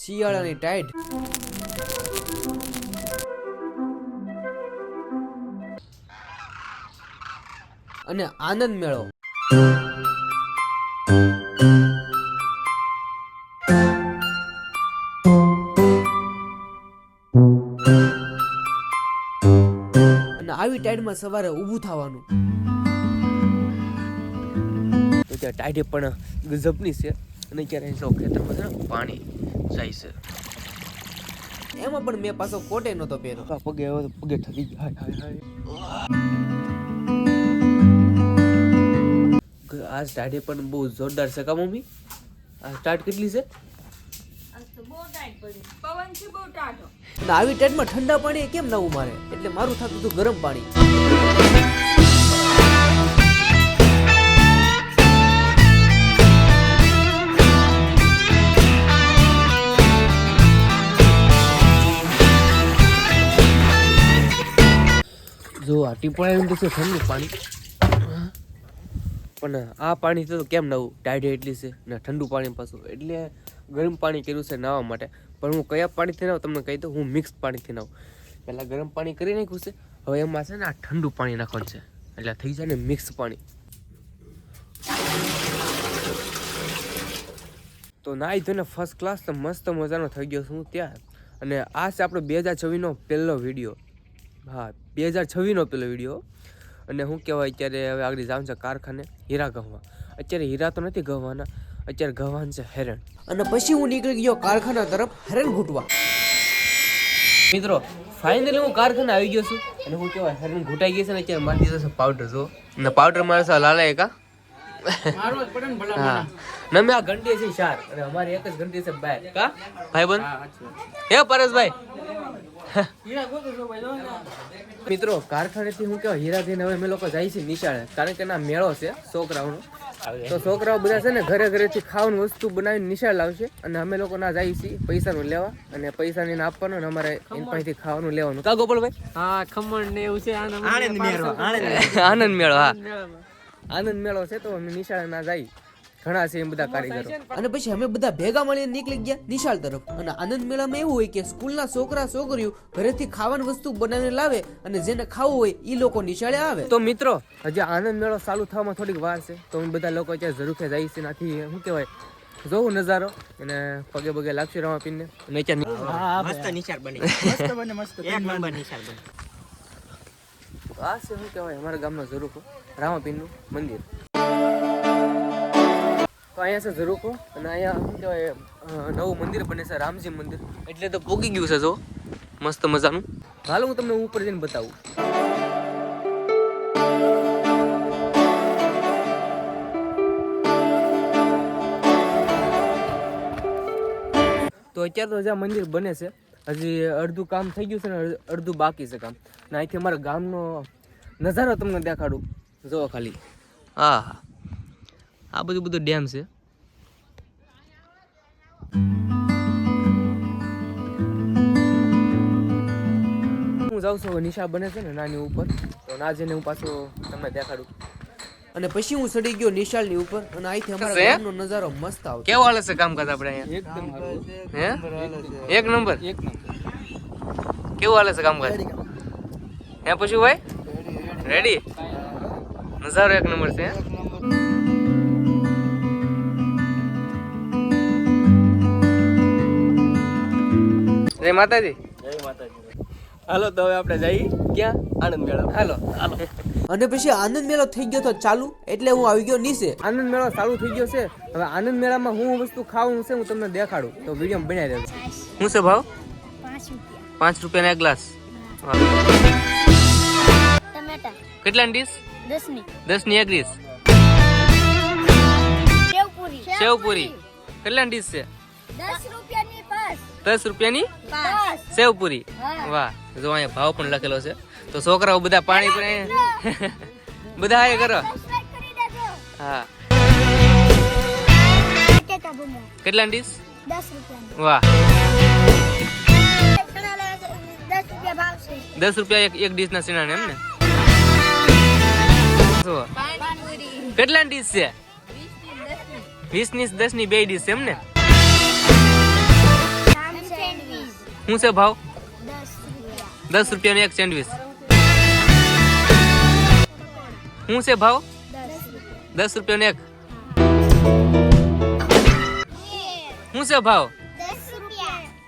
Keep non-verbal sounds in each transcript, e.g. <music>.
શિયાળાની ટાઈટ અને આનંદ મેળો. અને આવી ટાઈડમાં સવારે ઊભું થવાનું. તો ત્યાં ટાઈડે પણ ગજબની છે. અને ક્યારે જો ખેતરમાં છે ને પાણી જાય છે. એમાં પણ મેં પાછો કોટે નહોતો પહેર્યો. આ પગે આવ્યો તો પગે ઠરી ગયા હાય હાય હાય. ગ- આ ટાઈડે પણ બહુ જોરદાર છે કા મમ્મી? આ સ્ટાર્ટ કેટલી છે? પવન છે બહુ ટાઢો. અને આવી ટાઈમમાં ઠંડા પાણી કેમ ના ઉમારે? એટલે મારું થતું હતું ગરમ પાણી. આ એમ તો છે ઠંડુ પાણી? પણ આ પાણી તો કેમ નવું? ટાઢી એટલી છે. ને ઠંડુ પાણી પાછું. એટલે ગરમ પાણી કર્યું છે નાહવા માટે. પણ હું કયા પાણીથી નાવ? તમને કહી દઉં, હું મિક્સ પાણીથી નાવ. પહેલાં ગરમ પાણી કરી નાખ્યું છે. હવે એમાં છે ને આ ઠંડુ પાણી નાખવાનું છે. એટલે થઈ જાય ને મિક્સ પાણી. તો નાહી ધોઈને ફર્સ્ટ ક્લાસ તો મસ્ત મજાનો થઈ ગયો છું ત્યાં. અને આ છે આપણો બે હજાર છવ્વીસનો પહેલો વીડિયો હા. બે હજાર છવ્વીસનો પેલો વીડિયો. અને શું કહેવાય અત્યારે હવે આગળ જવાનું છે કારખાને હીરા ગહવા. અત્યારે હીરા તો નથી ગહવાના અત્યારે ગહવાન છે હેરણ. અને પછી હું નીકળી ગયો કારખાના તરફ હેરણ ઘૂંટવા. મિત્રો ફાઇનલી હું કારખાને આવી ગયો છું. અને હું કહેવાય હેરણ ઘૂંટાઈ ગઈ છે ને અત્યારે મારી દીધો છે પાવડર જો અને પાવડર મારે છે લાલા એકા હા. મેં આ ઘંટી છે ચાર અને અમારી એક જ ઘંટી છે બે કા? ભાઈ બંધ હે પરેશભાઈ. મિત્રો કારખાનેથી હું કહેવાય હીરા થઈને હવે અમે લોકો જાય છે નિશાળે. કારણ કે ના મેળો છે છોકરાઓનો. તો છોકરાઓ બધા છે ને ઘરે ઘરેથી ખાવાની વસ્તુ બનાવીને નિશાળ લાવશે અને અમે લોકો ના જાય છીએ પૈસાનું લેવા અને પૈસા ને એને આપવાનું અને અમારે એની પાસેથી ખાવાનું લેવાનું. કા ગોપાલભાઈ? હા ખમણ ને એવું છે આનંદ મેળો હા. આનંદ મેળો છે તો અમે નિશાળે ના જાય. ઘણા છે એમ બધા કારીગરો. અને પછી અમે બધા ભેગા મળીને નીકળી ગયા નિશાળ તરફ. અને આનંદ મેળામાં એવું હોય કે સ્કૂલના છોકરા છોકરીઓ ઘરેથી ખાવાની વસ્તુ બનાવીને લાવે અને જેને ખાવું હોય એ લોકો નિશાળે આવે. તો મિત્રો હજી આનંદ મેળો ચાલુ થવામાં થોડીક વાર છે તો અમે બધા લોકો ત્યાં જરૂર જાય છે નાથી શું કહેવાય જોઉં નજારો અને પગે પગે લાગશે રમા પીને અને ત્યાં મસ્ત નિશાળ બની. મસ્ત બને મસ્ત. એક નંબર નિશાળ બને. આ છે શું કહેવાય અમારા ગામનો ઝરૂખો રામાપીરનું મંદિર. તો અહીંયા છે ઝરૂખો અને અહીંયા શું કહેવાય નવું મંદિર બને છે, રામજી મંદિર. એટલે તો પોગી ગયું છે જો, મસ્ત મજાનું. હાલ હું તમને ઉપર જઈને બતાવું. તો અત્યારે તો જ્યાં મંદિર બને છે, હજી અડધું કામ થઈ ગયું છે ને અડધું બાકી છે કામ. ને અહીંથી અમારા ગામનો નજારો તમને દેખાડું. જુઓ ખાલી. હા હા. આ બધું બધું ડેમ છે. હું જાઉં છું નિશા બને છે ને નાની ઉપર. તો ના જઈને હું પાછો તમને દેખાડું. અને પછી હું ચડી ગયો નિશાળની ઉપર અને અહીંથી અમારા? ગામનો નજારો મસ્ત આવતો. કેવો હાલે છે કામકાજ આપણે અહીંયા? હે? એક નંબર એક નંબર? કેવું હાલે છે કામકાજ હે પછી ભાઈ? રેડી નજારો એક નંબર છે હે? જય માતાજી. હાલો તો હવે આપણે જઈએ ક્યાં? આનંદ મેળો. હાલો હાલો. અને પછી આનંદ મેળો થઈ ગયો તો ચાલુ? એટલે હું આવી ગયો નીચે. આનંદ મેળો ચાલુ થઈ ગયો છે. હવે આનંદ મેળામાં હું વસ્તુ ખાવાનું છે હું તમને દેખાડું. તો વીડિયો બનાવી દેવું શું છે ભાવ? પાંચ રૂપિયાના એક ગ્લાસ. કેટલા કેટલાની ડીશ? દસની. દસની એક ડીશ. સેવપુરી. કેટલા કેટલાની ડીશ છે? દસ રૂપિયાની પાસ દસ રૂપિયાની? પાસ સેવ પૂરી હા. વાહ જો અહીંયા ભાવ પણ લખેલો છે. તો છોકરાઓ બધા પાણી પણ <laughs> બધા એ કરો. હા. કેટલા ડીશ? વાહ. દસ રૂપિયા એક એક ડીશ ના સીણા એમ ને? કેટલા ડીશ છે? વીસની દસની બે ડીશ એમ ને? શું છે ભાવ? દસ રૂપિયા. એક સેન્ડવીચ. શું છે ભાવ? દસ રૂપિયા એક. શું છે ભાવ?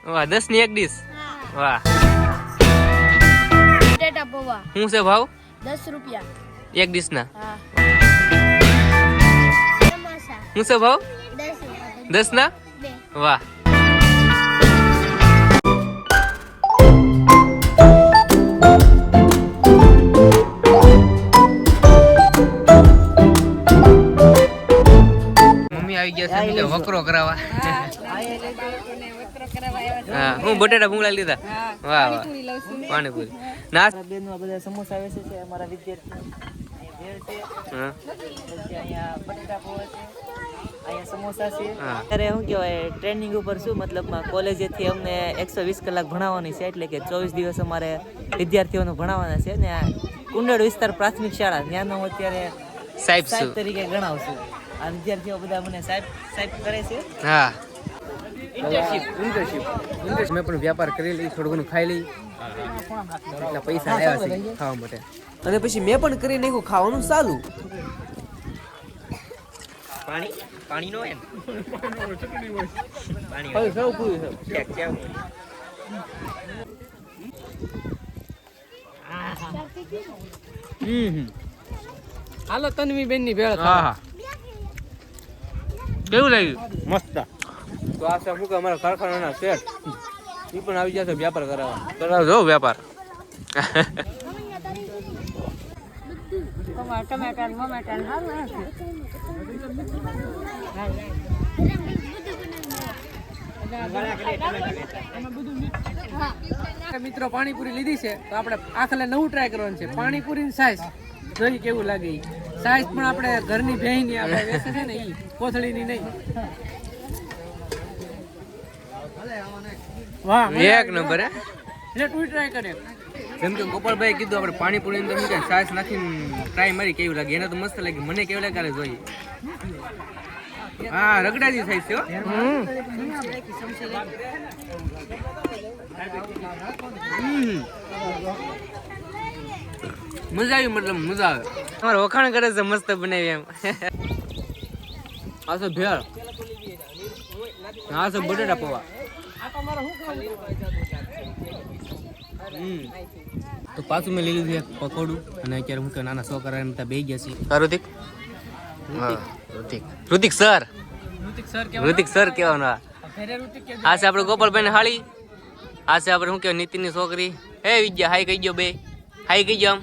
વાહ દસની એક ડીશ. વાહ. શું છે ભાવ? દસ રૂપિયા. એક ડીશ ના શું છે ભાવ? દસ ના વાહ. કરાવવા હા હું બટેટા ભૂંગળા લીધા. વાહ વાહ. પાણીપુરી. બેનો બધા સમોસા વેચે છે અમારા કહેવાય ટ્રેનિંગ ઉપર શું મતલબમાં કોલેજેથી અમને એકસો વીસ કલાક ભણાવવાની છે એટલે કે ચોવીસ દિવસ અમારે વિદ્યાર્થીઓને ભણાવવાના છે ને કુંડળ વિસ્તાર પ્રાથમિક શાળા ત્યાંનો અત્યારે સાહેબ તરીકે ગણાવશું આ વિદ્યાર્થીઓ બધા મને સાહેબ સાહેબ કરે છે. હા. ઇન્ટર્નશિપ ઇન્ટર્નશિપ ઇન્ટર્નશિપ મેં પણ વ્યાપાર કરી લઈ થોડું ઘણું ખાઈ લઈ. એટલા પૈસા આવ્યા છે ખાવા માટે. અને પછી મેં પણ કરી નાખ્યું ખાવાનું ચાલુ. પાણી? પાણી એમ? પાણી હવે સૌ પૂરું છે. હમ હાલો તન્વી બેનની ભેળ હા હા. કેવું લાગ્યું? મસ્ત. તો આ સાહેબ કે અમારા કારખાનાના શેઠ એ પણ આવી જશે વ્યાપાર કરાવવા. કરાવજો ટમેટા મિત્રો પાણીપુરી લીધી છે તો આપણે આખલે નવું ટ્રાય કરવાનું છે. પાણીપુરી સાઈઝ જોઈ કેવું લાગે સાઈઝ પણ આપણે ઘરની ભેંસની આપણે વેચે છે ને ઈ કોથળી ની નહીં. વાહ એક નંબર હે? એટલે તું ટ્રાય કરે. જેમ કે ગોપાલભાઈ કીધું આપણે પાણીપુરી અંદર મૂકે સાસ નાખીને ટ્રાય મારી કેવી લાગે? એને તો મસ્ત લાગી. મને કેવી લાગે કાલે જોઈએ. હા રગડાજી થાય છે મજા આવી મતલબ મજા આવે. અમારે વખાણ કરે છે મસ્ત બનાવી એમ. આ છે ભેળ. હા છે બટેટા પૌવા. હમ. તો પાછું મેં લઈ લીધું એક પકોડું અને અત્યારે હું કે નાના છોકરા એમ ત્યાં બે ગયા છીએ. ઋતિક? ઋતિક. ઋતિક સર. ઋતિક સર કહેવાનું આ. કે છે આપણે ગોપાલભાઈ હાળી. આ છે આપણે શું કહેવાય નીતિનની છોકરી. હે વિદ્યા હાઈ કહી ગયો બે. હાઈ કહી ગયો આમ.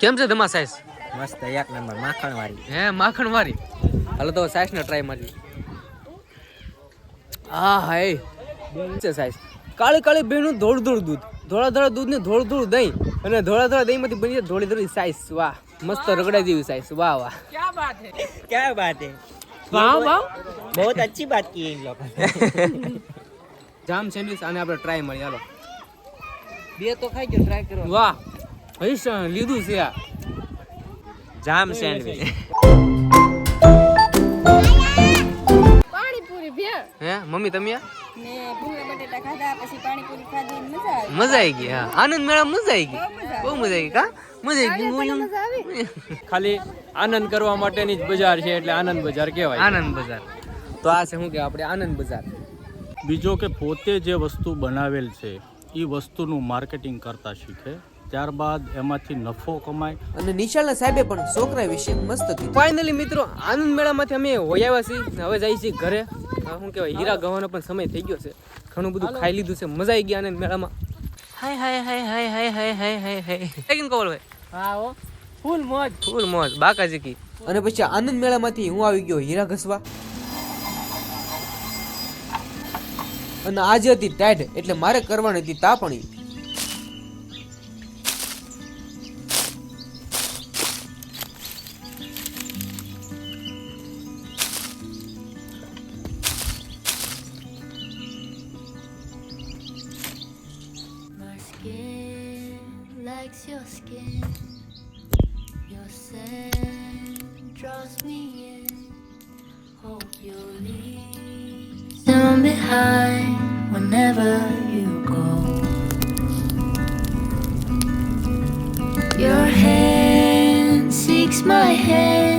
કેમ છે તમારા સાઈઝ મસ્ત એક નંબર માખણ વાળી હે માખણ વાળી હાલો તો સાઈઝ ને ટ્રાય મારી આ હાય છે સાઈઝ કાળી કાળી બેનું ધોળ ધોળ દૂધ ધોળા ધોળા દૂધ ને ધોળ ધોળ દહીં અને ધોળા ધોળા દહીં માંથી બની જાય ધોળી ધોળી સાઈઝ વાહ મસ્ત રગડા જેવી સાઈઝ વાહ વાહ ક્યાં બાત હે क्या बात है વાહ વાહ बहुत अच्छी बात की है इन लोग જામ સેન્ડવિચ આને આપણે ટ્રાય મળી હાલો બે તો ખાઈ ગયો ટ્રાય કરો વાહ ભૈસણ લીધું છે આ. જામ સેન્ડવિચ. હે? મમ્મી તમે? મજા આવી. ગઈ હા. આનંદ મેળા મજા આવી ગઈ? બહુ મજા આવી. ગઈ કા? મજા આવી ગઈ ખાલી આનંદ કરવા માટેની જ બજાર છે એટલે આનંદ બજાર કહેવાય. આનંદ બજાર. તો આ છે શું કે આપણે? આનંદ બજાર. બીજો કે પોતે જે વસ્તુ બનાવેલ છે એ વસ્તુનું માર્કેટિંગ કરતા શીખે. ત્યારબાદ એમાંથી નફો કમાય. અને નિશાળના સાહેબે પણ છોકરા વિશે મસ્ત કીધું. ફાઇનલી મિત્રો આનંદ મેળામાંથી અમે હોઈ આવ્યા છીએ. હવે જઈએ છીએ ઘરે. શું કહેવાય? હીરા ગવાનો પણ સમય થઈ ગયો છે. ઘણું બધું ખાઈ લીધું છે. મજા આવી ગઈ આનંદ મેળામાં. હાય હાય હાય હાય હાય હાય હાય હાય હાય. લેકિન કોલ ભાઈ. હા ઓ ફૂલ મોજ. ફૂલ મોજ. બાકાજી કી અને પછી આનંદ મેળામાંથી હું આવી ગયો હીરા ઘસવા. અને આજે હતી ટાઈટ એટલે મારે કરવાની હતી તાપણી. Your skin. Your scent draws me in. Hope you'll leave some behind whenever you go. Your hand seeks my hand.